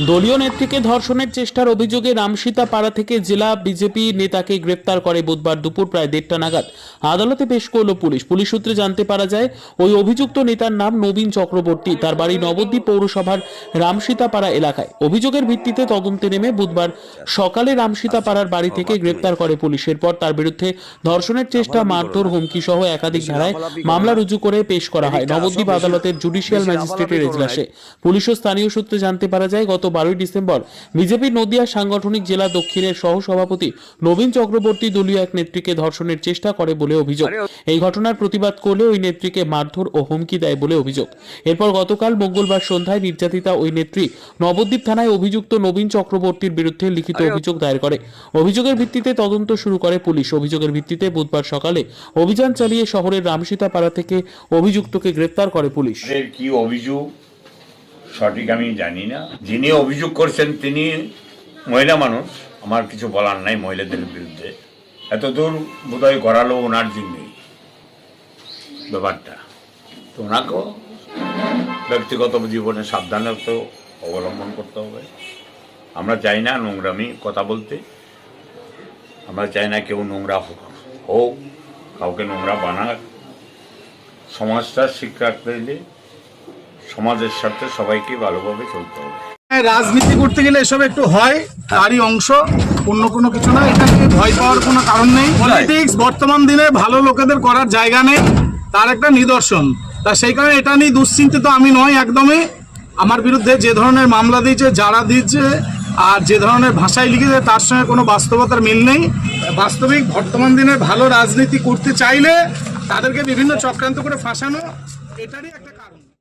দলীয় নেত্রীকে ধর্ষণের চেষ্টার অভিযোগে রামসীতা পাড়া থেকে জেলা বিজেপি নেতাকে গ্রেপ্তার করে বুধবার দুপুর প্রায় দেড়টা নাগাদ। আদালতে পেশ করল পুলিশ। পুলিশ সূত্রে জানতে পারা যায়, ওই অভিযুক্ত নেতার নাম নবীন চক্রবর্তী। তার বাড়ি নবদ্বীপ পৌরসভার রামসীতা পাড়া এলাকায়। অভিযোগের ভিত্তিতে তদন্তে নেমে বুধবার সকালে রামসীতা পাড়ার বাড়ি থেকে গ্রেপ্তার করে পুলিশ। এরপর তার বিরুদ্ধে ধর্ষণের চেষ্টা, মারধর হুমকি সহ একাধিক ধারায় মামলা রুজু করে পেশ করা হয়। নবদ্বীপ আদালতের জুডিশিয়াল ম্যাজিস্ট্রেটের এজলাসে। পুলিশ ও স্থানীয় সূত্রে জানতে পারা যায়, গত বারোই ডিসেম্বর বিজেপি নদিয়া সাংগঠনিক জেলা দক্ষিণের সহ সভাপতি নবীন চক্রবর্তী দলীয় এক নেত্রীকে ধর্ষণের চেষ্টা করে বলে অভিযোগ। এই ঘটনার প্রতিবাদ করলে ওই নেত্রীকে মারধর ও হুমকি দেয় বলে অভিযোগ। এরপর গতকাল মঙ্গলবার সন্ধ্যায় নির্যাতিতা ওই নেত্রী নবদ্বীপ থানায় অভিযুক্ত নবীন চক্রবর্তীর বিরুদ্ধে লিখিত অভিযোগ দায়ের করে। অভিযোগের ভিত্তিতে তদন্ত শুরু করে পুলিশ। অভিযোগের ভিত্তিতে বুধবার সকালে অভিযান চালিয়ে শহরের রামসীতা পাড়া থেকে অভিযুক্তকে গ্রেপ্তার করে পুলিশ। কি অভিযোগ? সঠিক আমি জানি না। যিনি অভিযোগ করছেন তিনি মহিলা মানুষ। আমার কিছু বলার নাই মহিলাদের বিরুদ্ধে। এত দূর বোধহয় গড়ালো ওনার জন্যই ব্যাপারটা। তো ওনাকেও ব্যক্তিগত জীবনে সাবধানতা অবলম্বন করতে হবে। আমরা চাই না নোংরামি কথা বলতে। আমরা চাই না কেউ নোংরা হোক। হোক, কাউকে নোংরা বানাক। সমাজটা শিক্ষা দিলে সমাজের সাথে সবাইকে ভালোভাবে চলতে হবে। হ্যাঁ, রাজনীতি করতে গেলে এসব একটু হয় তারই অংশ অন্য কোনো কিছু না। এটা নিয়ে ভয় পাওয়ার কোনো কারণ নেই। পলিটিক্স বর্তমান দিনে ভালো লোকেদের করার জায়গা নেই তার একটা নিদর্শন। তা সেই কারণে এটা নিয়ে দুশ্চিন্তিত আমি নয় একদমই। আমার বিরুদ্ধে যে ধরনের মামলা দিয়েছে যারা দিয়েছে আর যে ধরনের ভাষায় লিখেছে তার সঙ্গে কোনো বাস্তবতার মিল নেই। বাস্তবিক বর্তমান দিনে ভালো রাজনীতি করতে চাইলে তাদেরকে বিভিন্ন চক্রান্ত করে ফাঁসানো এটারই একটা